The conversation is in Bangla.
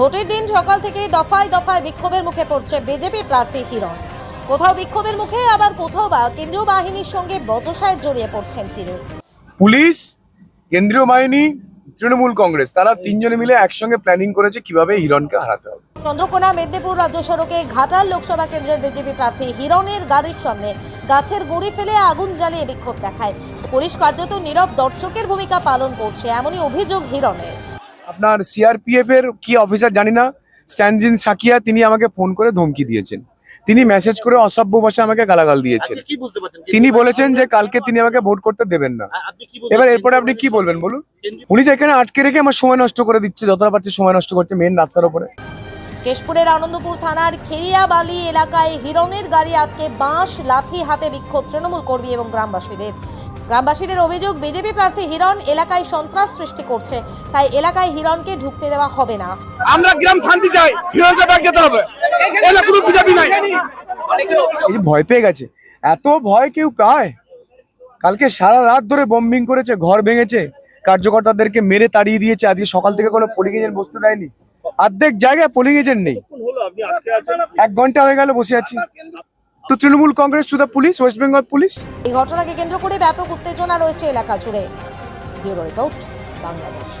ভোটের দিন সকাল থেকে দফায় দফায় বিক্ষোভের মুখে পড়ছে বিজেপি প্রার্থী হিরণ। কোথাও বিক্ষোভের মুখে আবার কোথাও বা কেন্দ্রীয় বাহিনীর সঙ্গে বচসায় জড়িয়ে পড়ছেন তিনি পুলিশ কেন্দ্রীয় বাহিনী তৃণমূল কংগ্রেস তারা তিনজনে মিলে একসঙ্গে প্ল্যানিং করেছে কীভাবে হিরণকে হারাতে হবে। চন্দ্রকোনা মেদিনীপুর রাজ্য সড়কে ঘাটাল লোকসভা কেন্দ্রের বিজেপি প্রার্থী হিরণের গাড়ির সামনে গাছের গুঁড়ি ফেলে আগুন জ্বালিয়ে বিক্ষোভ দেখায়। পুলিশ কার্যত নীরব দর্শকের ভূমিকা পালন করছে এমনই অভিযোগ হিরণের। আপনার সিআরপিএফ এর কি অফিসার জানি না স্ট্যানজিন সাকিয়া তিনি আমাকে ফোন করে ধমকি দিয়েছেন। তিনি মেসেজ করে অসভ্য ভাষায় আমাকে গালাগাল দিয়েছেন। আজকে কি বুঝতে পারছেন? তিনি বলেছেন যে কালকে তিনি আমাকে ভোট করতে দেবেন না। এবার এরপরে আপনি কি বলবেন বলুন? পুলিশ এখানে আটকে রেখে আমার সময় নষ্ট করে দিচ্ছে যতটা পারছে সময় নষ্ট করছে মেন রাস্তার উপরে। কেশপুরের আনন্দপুর থানার খেরিয়াবালি এলাকায় হিরণের গাড়ি আটকে বাঁশ লাঠি হাতে বিক্ষোভ তৃণমূল কর্মী এবং গ্রামবাসীদের। গ্রামবাসীদের অভিযোগ বিজেপি প্রার্থী হিরণ এলাকায় সন্ত্রাস সৃষ্টি করছে। তাই এলাকায় হিরণকে ঢুকতে দেওয়া হবে না। আমরা গ্রাম শান্তি চাই। হিরণকে ব্যাগ যেতে হবে। এটা কোনো বিজেপি নাই। এই যে ভয় পেয়ে গেছে। এত ভয় কেউ পায়? কালকে সারা রাত ধরে বম্বিং করেছে ঘর ভেঙেছে। কার্যকর্তাদেরকে মেরে তাড়িয়ে দিয়েছে। আজকে সকাল থেকে কোনো পোলিং এজেন্ট বসতে দেয়নি। অর্ধেক জায়গায় পোলিং এজেন্ট নেই। কতক্ষণ হলো আপনি আটকে আছেন এক ঘণ্টা হয়ে গেল বসে আছি। তো Trinamool Congress to the police, West Bengal police? এই ঘটনাকে কেন্দ্র করে ব্যাপক উত্তেজনা রয়েছে এলাকা জুড়ে। বাংলাদেশ।